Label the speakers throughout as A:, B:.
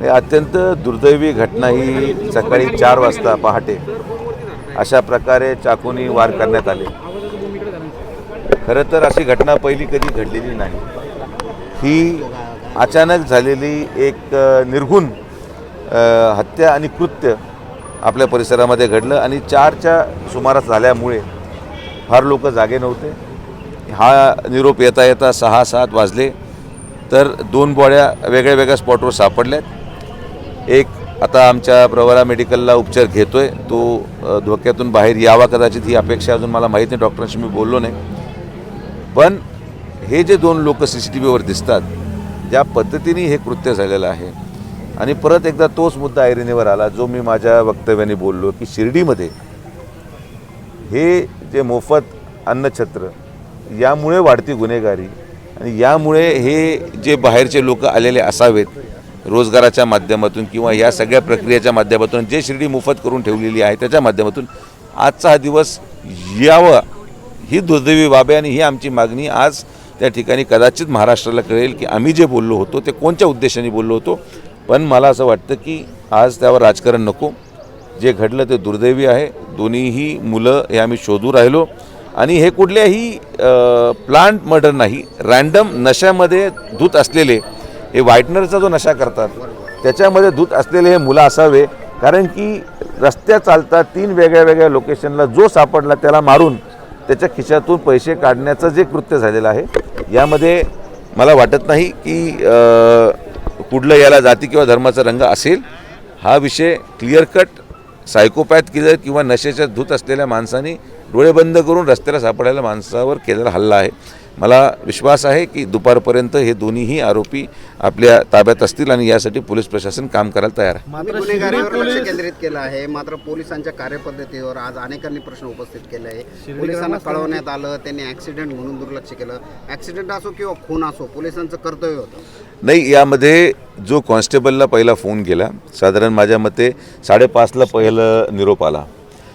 A: हे अत्यंत दुर्दैवी घटना ही सकाळी चार वाजता पहाटे अशा प्रकारे चाकूनी वार करण्यात आले. खरं तर अशी घटना पहिली कधी घडलेली नाही. ही अचानक झालेली एक निर्गुण हत्या आणि कृत्य आपल्या परिसरामध्ये घडलं आणि चारच्या सुमारास झाल्यामुळे फार लोक जागे नव्हते. हा निरोप येता येता सहा सात वाजले. तर दोन बॉड्या वेगळ्या वेगळ्या स्पॉटवर सापडल्यात. एक आता आमच्या प्रवरा मेडिकलला उपचार घेतोय. तो धोक्यातून बाहेर यावा कदाचित ही अपेक्षा अजून मला माहीत नाही डॉक्टरांशी मी बोललो नाही. पण हे जे दोन लोक सी सी टी व्हीवर दिसतात ज्या पद्धतीने हे कृत्य झालेलं आहे आणि परत एकदा तोच मुद्दा ऐरणीवर आला जो मी माझ्या वक्तव्याने बोललो की शिर्डीमध्ये हे जे मोफत अन्नछत्र यामुळे वाढती गुन्हेगारी आणि यामुळे हे जे बाहेरचे लोक आलेले असावेत रोजगाराच्या माध्यमातून किंवा या सगळ्या प्रक्रियेच्या माध्यमातून जे शिर्डी मोफत करून ठेवलेली आहे त्याच्या माध्यमातून आजचा हा दिवस यावं ही दुर्दैवी बाब आहे आणि ही आमची मागणी आज त्या ठिकाणी कदाचित महाराष्ट्राला कळेल की आम्ही जे बोललो होतो ते कोणत्या उद्देशाने बोललो होतो. पण मला असं वाटतं की आज त्यावर राजकारण नको. जे घडलं ते दुर्दैवी आहे. दोन्हीही मुलं हे आम्ही शोधू राहिलो. आणि हे कुठल्याही प्लांट मर्डर नाही रँडम नशामध्ये धूत असलेले हे व्हाईटनरचा जो नशा करतात त्याच्यामध्ये धूत असलेले हे मुलं असावे कारण की रस्त्या चालता तीन वेगळ्या वेगळ्या लोकेशनला जो सापडला त्याला मारून त्याच्या खिशातून पैसे काढण्याचं जे कृत्य झालेलं आहे यामध्ये मला वाटत नाही की कुठलं याला जाती किंवा धर्माचा रंग असेल. हा विषय क्लिअर कट सायकोपॅथ किलर किंवा नशेच्या धूत असलेल्या माणसाने डोळे बंद करून रस्त्याला सापडायला माणसावर केलेला हल्ला आहे. मला विश्वास आहे की दुपारपर्यंत हे दोन्हीही आरोपी आपल्या ताब्यात असतील आणि यासाठी पोलीस प्रशासन काम करायला तयार आहे.
B: मात्र गुन्हेगारीवर लक्ष केंद्रित केलं आहे. मात्र पोलिसांच्या कार्यपद्धतीवर आज अनेकांनी प्रश्न उपस्थित केले आहे. पोलिसांना कळवण्यात आलं त्यांनी ॲक्सिडेंट म्हणून दुर्लक्ष केलं. ॲक्सिडेंट असो किंवा खून असो पोलिसांचं कर्तव्य होतं.
A: नाही यामध्ये जो कॉन्स्टेबलला पहिला फोन केला साधारण माझ्या मते साडेपाचला पहिलं निरोप आला.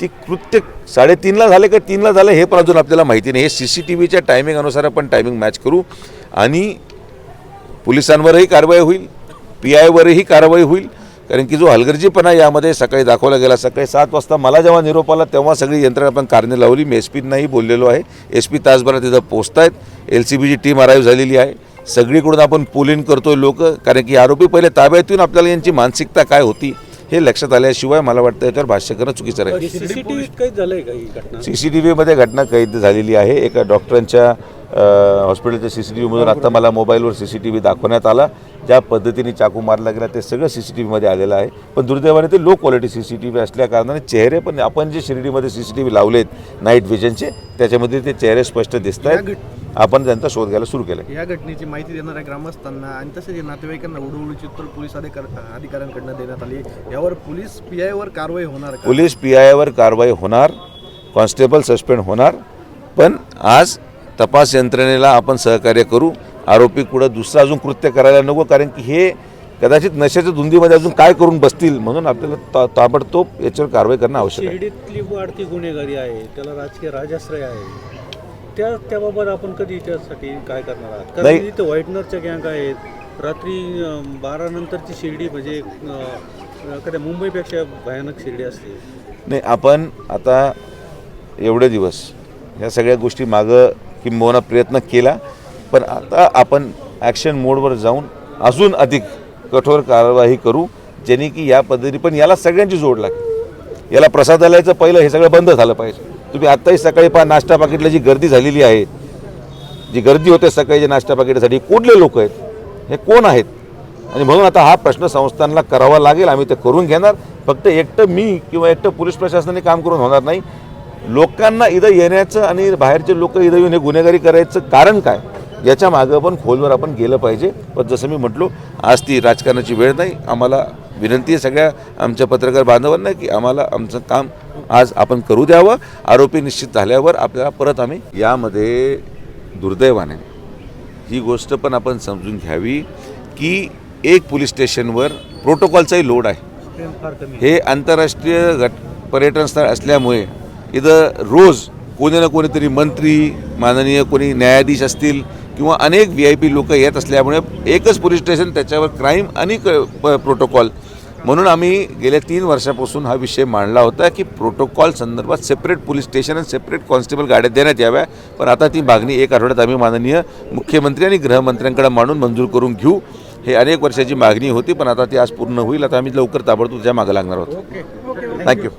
A: ती कृत्य साडेतीनला झाले का तीनला झालं हे पण अजून आपल्याला माहिती नाही. हे सी सी टी व्हीच्या टायमिंग आपण टायमिंग मॅच करू आणि पोलिसांवरही कारवाई होईल पी आयवरही कारवाई होईल. कारण की जो हलगर्जीपणा यामध्ये सकाळी दाखवला गेला सकाळी सात वाजता मला जेव्हा निरोप आला तेव्हा सगळी यंत्रणा आपण कारणे लावली. मी एस पींनाही बोललेलो आहे. एस पी तासभरात तिथं पोचत आहेत एल सी बीची टीम अराईव्ह झालेली आहे. सगळीकडून आपण पोलिंग करतोय लोक. कारण की आरोपी पहिले ताब्यात येऊन आपल्याला यांची मानसिकता काय होती? हे लक्षात आल्याशिवाय मला वाटतं याच्यावर भाष्य करणं चुकीचं राहील.
C: सीसीटीव्हीत काही झालंय का ही घटना?
A: सी सी टी व्हीमध्ये घटना कैद झालेली आहे. एका डॉक्टरांच्या हॉस्पिटलच्या सी सी टी व्हीमधून आत्ता मला मोबाईलवर सी सी टी व्ही दाखवण्यात आला. ज्या पद्धतीने चाकू मारला गेला ते सगळं सी सी टी व्हीमध्ये आलेलं आहे. पण दुर्दैवाने ते low quality C C T V असल्या कारणाने चेहरे पण आपण जे शिर्डीमध्ये सी सी टी व्ही लावलेत नाईट व्हिजनचे त्याच्यामध्ये ते चेहरे स्पष्ट दिसत आहेत आपण त्यांचा शोध घ्यायला सुरू केला
D: या घटनेची माहिती देणाऱ्या ग्रामस्थांना आणि तसेच नातेवाईकांना उडवडीची उत्तर पोलीस अधिकार अधिकाऱ्यांकडनं देण्यात आली. यावर पोलीस पी आयवर कारवाई होणार का?
A: पोलीस पी आयवर कारवाई होणार कॉन्स्टेबल सस्पेंड होणार पण आज तपास यंत्रणेला आपण सहकार्य करू. आरोपी कुठं दुसरं अजून कृत्य करायला नको कारण की हे कदाचित नशेच्या धुंदीमध्ये अजून काय करून बसतील म्हणून आपल्याला ता ताबडतोब याच्यावर कारवाई करणं आवश्यक आहे.
C: शिर्डीतली वाढती गुन्हेगारी आहे त्याला राजकीय राजाश्रय आहे. त्या त्याबाबत आपण कधी त्यासाठी काय करणार आहात? कारण
A: नाही.
C: इथे व्हाईटनरच्या गँग आहेत. रात्री अं, बारा नंतरची शिर्डी म्हणजे अं, मुंबईपेक्षा भयानक शिर्डी असते.
A: नाही आपण आता एवढे दिवस ह्या सगळ्या गोष्टी मागं किंबहुना प्रयत्न केला पण आता आपण ॲक्शन मोडवर जाऊन अजून अधिक कठोर कारवाई करू ज्याने की या पद्धती पण याला सगळ्यांची जोड लागते याला प्रसादालयाचं पहिलं हे सगळं बंद झालं पाहिजे. तुम्ही आत्ताही सकाळी पहा नाश्ता पाकिटला जी गर्दी झालेली आहे जी गर्दी होते सकाळी नाश्ता पाकिटासाठी कुठले लोक आहेत? हे कोण आहेत? आणि म्हणून आता हा प्रश्न संस्थांना करावा लागेल आम्ही ते करून घेणार. फक्त एकटं मी किंवा एकटं पोलीस प्रशासनाने काम करून होणार नाही. लोकांना इथं येण्याचं आणि बाहेरचे लोक इथं येऊन हे गुन्हेगारी करायचं कारण काय? याच्या मागं पण खोलवर आपण गेलं पाहिजे. पण जसं मी म्हटलो आज ती राजकारणाची वेळ नाही. आम्हाला विनंती आहे सगळ्या आमच्या पत्रकार बांधवांना की आम्हाला आमचं काम आज आपण करू द्यावं. आरोपी निश्चित झाल्यावर आपल्याला परत आम्ही यामध्ये दुर्दैवाने ही गोष्ट पण आपण समजून घ्यावी की एक पोलीस स्टेशनवर प्रोटोकॉलचाही लोड आहे. हे आंतरराष्ट्रीय घट पर्यटन स्थळ असल्यामुळे इथं रोज कोणी ना कोणीतरी मंत्री माननीय कोणी न्यायाधीश असतील किंवा अनेक व्ही आय पी लोक येत असल्यामुळे एकच पोलीस स्टेशन त्याच्यावर क्राईम आणि प्रोटोकॉल म्हणून आम्ही गेल्या तीन वर्षापासून हा विषय मांडला होता की प्रोटोकॉल संदर्भात सेपरेट पोलीस स्टेशन आणि सेपरेट कॉन्स्टेबल गाड्या देण्यात याव्या. पण आता ती मागणी एक आठवड्यात आम्ही माननीय मुख्यमंत्री आणि गृहमंत्र्यांकडे मांडून मंजूर करून घेऊ. हे अनेक वर्षाची मागणी होती पण आता ती आज पूर्ण होईल. आता आम्ही लवकर ताबडतोब त्या मागं लागणार आहोत. थँक्यू